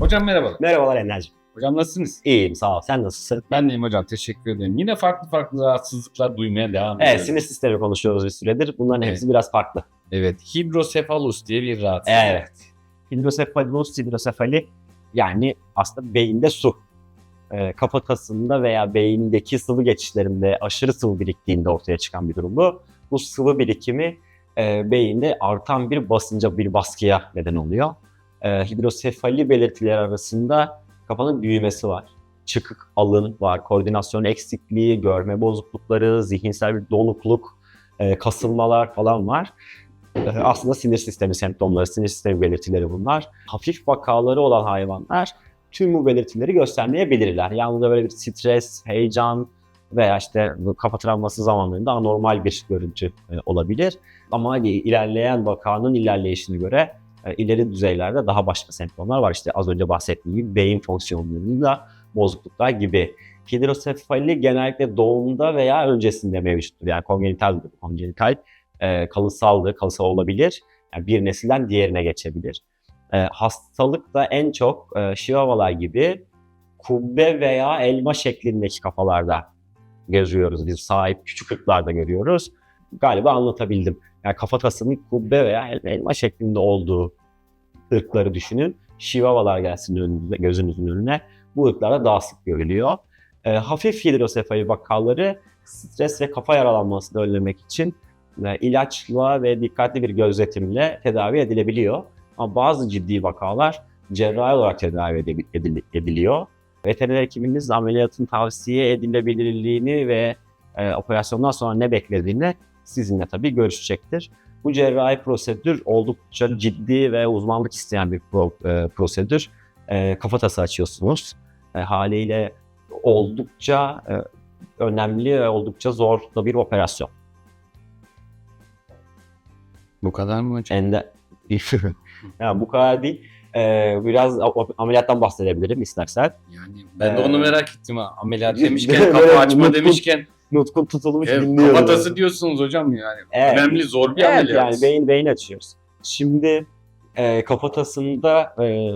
Hocam merhabalar. Merhabalar Ender'cim. Hocam nasılsınız? İyiyim sağ ol. Sen nasılsın? Ben deyim hocam teşekkür ederim. Yine farklı farklı rahatsızlıklar duymaya devam Evet ediyorum. sinir sistemi konuşuyoruz bir süredir. Bunların Evet. hepsi biraz farklı. Evet. Hidrosefalus diye bir rahatsızlık. Evet. Hidrosefalus, hidrosefali yani aslında beyinde su. Ee, kafatasında veya beyindeki sıvı geçişlerinde aşırı sıvı biriktiğinde ortaya çıkan bir durum bu. Bu sıvı birikimi e, beyinde artan bir basınca, bir baskıya neden oluyor. E, hidrosefali belirtileri arasında kafanın büyümesi var. Çıkık alın var, koordinasyon eksikliği, görme bozuklukları, zihinsel bir donukluk, e, kasılmalar falan var. E, aslında sinir sistemi semptomları, sinir sistemi belirtileri bunlar. Hafif vakaları olan hayvanlar tüm bu belirtileri göstermeyebilirler. Yalnız böyle bir stres, heyecan veya işte kafa travması zamanlarında anormal bir görüntü e, olabilir. Ama ilerleyen vakanın ilerleyişine göre e, ileri düzeylerde daha başka semptomlar var. İşte az önce bahsettiğim gibi beyin fonksiyonlarında bozukluklar gibi. Hidrosefali genellikle doğumda veya öncesinde mevcuttur. Yani kongenital, kongenital e, kalıtsaldır, kalıtsal olabilir. Yani bir nesilden diğerine geçebilir. E, hastalık da en çok e, şivavalar gibi kubbe veya elma şeklindeki kafalarda görüyoruz. Biz sahip küçük ırklarda görüyoruz. Galiba anlatabildim. Yani kafatasının kubbe veya el- elma şeklinde olduğu ırkları düşünün. Şivavalar gelsin önünüze, gözünüzün önüne. Bu ırklarda daha sık görülüyor. E, hafif hidrosefali vakaları stres ve kafa yaralanmasını önlemek için e, ilaçla ve dikkatli bir gözetimle tedavi edilebiliyor. Ama bazı ciddi vakalar cerrahi olarak tedavi edil- ediliyor. Veteriner hekiminiz ameliyatın tavsiye edilebilirliğini ve e, operasyondan sonra ne beklediğini sizinle tabii görüşecektir. Bu cerrahi prosedür oldukça ciddi ve uzmanlık isteyen bir pro- e, prosedür. E, kafatası açıyorsunuz. E, haliyle oldukça e, önemli ve oldukça zor da bir operasyon. Bu kadar mı hocam? Ende yani bu kadar değil. Ee, biraz ameliyattan bahsedebilirim istersen. Yani ben de Ee, onu merak ettim ha. Ameliyat demişken, kapı açma demişken. Nutkun tutulmuş Evet, dinliyorum. kafatası diyorsunuz hocam yani. Evet. Önemli, zor bir Evet ameliyat. yani beyin beyin açıyoruz. Şimdi e, kafatasında e,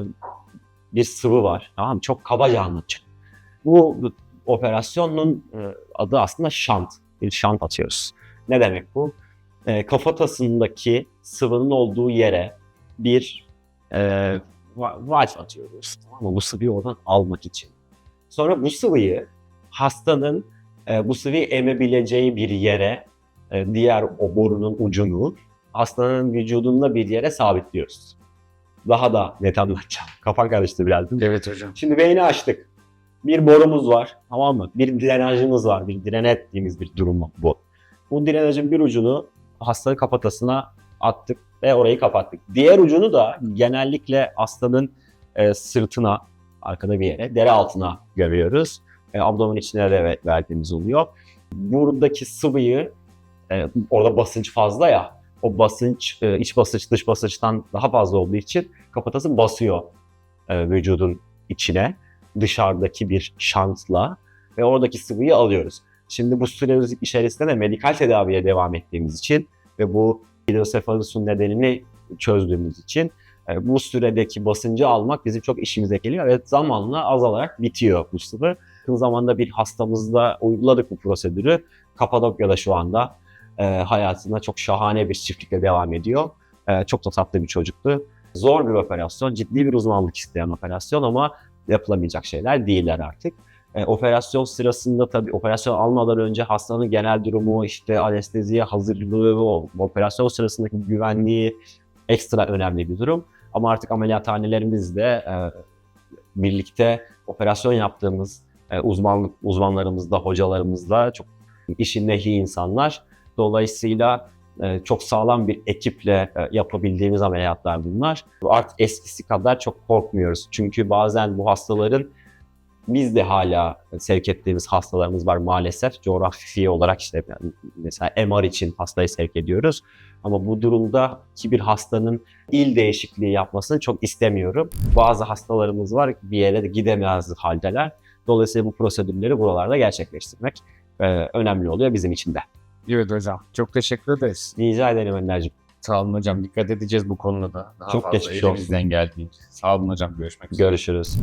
bir sıvı var. Tamam mı? Çok kabaca anlatacağım. Bu, operasyonun e, adı aslında şant. Bir şant atıyoruz. Ne demek bu? E, kafatasındaki sıvının olduğu yere bir e, va- valve atıyoruz. Tamam mı? Bu sıvıyı oradan almak için. Sonra bu sıvıyı hastanın e, bu sıvıyı emebileceği bir yere e, diğer o borunun ucunu hastanın vücudunda bir yere sabitliyoruz. Daha da net anlatacağım. Kafan karıştı biraz değil mi? Evet hocam. Şimdi beyni açtık. Bir borumuz var. Tamam mı? Bir drenajımız var. Bir drene ettiğimiz bir durum bu. Bu drenajın bir ucunu hastanın kafatasına attık ve orayı kapattık. Diğer ucunu da genellikle hastanın e, sırtına, arkada bir yere, deri altına görüyoruz. E, abdomen içine de ve- verdiğimiz oluyor. Buradaki sıvıyı, e, orada basınç fazla ya, o basınç, e, iç basınç dış basınçtan daha fazla olduğu için kafatası basıyor e, vücudun içine dışarıdaki bir şantla ve oradaki sıvıyı alıyoruz. Şimdi bu süre içerisinde de medikal tedaviye devam ettiğimiz için ve bu hidrosefalusun nedenini çözdüğümüz için e, bu süredeki basıncı almak bizim çok işimize geliyor ve zamanla azalarak bitiyor bu sıvı. Yakın zamanda bir hastamızda uyguladık bu prosedürü. Kapadokya'da şu anda e, hayatına çok şahane bir çiftlikle devam ediyor. E, çok da tatlı bir çocuktu. Zor bir operasyon, ciddi bir uzmanlık isteyen operasyon ama yapılamayacak şeyler değiller artık. E, operasyon sırasında tabii operasyon almadan önce hastanın genel durumu, işte anesteziye hazırlığı, o operasyon sırasındaki güvenliği ekstra önemli bir durum. Ama artık ameliyathanelerimizde e, birlikte operasyon yaptığımız e, uzmanlık uzmanlarımızla, hocalarımızla çok işin nehi insanlar. Dolayısıyla e, çok sağlam bir ekiple e, yapabildiğimiz ameliyatlar bunlar. Artık eskisi kadar çok korkmuyoruz. Çünkü bazen bu hastaların biz de hala sevk ettiğimiz hastalarımız var maalesef. Coğrafi olarak işte mesela MR için hastayı sevk ediyoruz. Ama bu durumda ki bir hastanın il değişikliği yapmasını çok istemiyorum. Bazı hastalarımız var bir yere de gidemez haldeler. Dolayısıyla bu prosedürleri buralarda gerçekleştirmek e, önemli oluyor bizim için de. Evet hocam. Çok teşekkür ederiz. Rica ederim Önder'cim. Sağ olun hocam. Dikkat edeceğiz bu konuda da. Daha Çok fazla geçmiş olsun. elimizden geldiğince. Sağ olun hocam. Görüşmek üzere. Görüşürüz.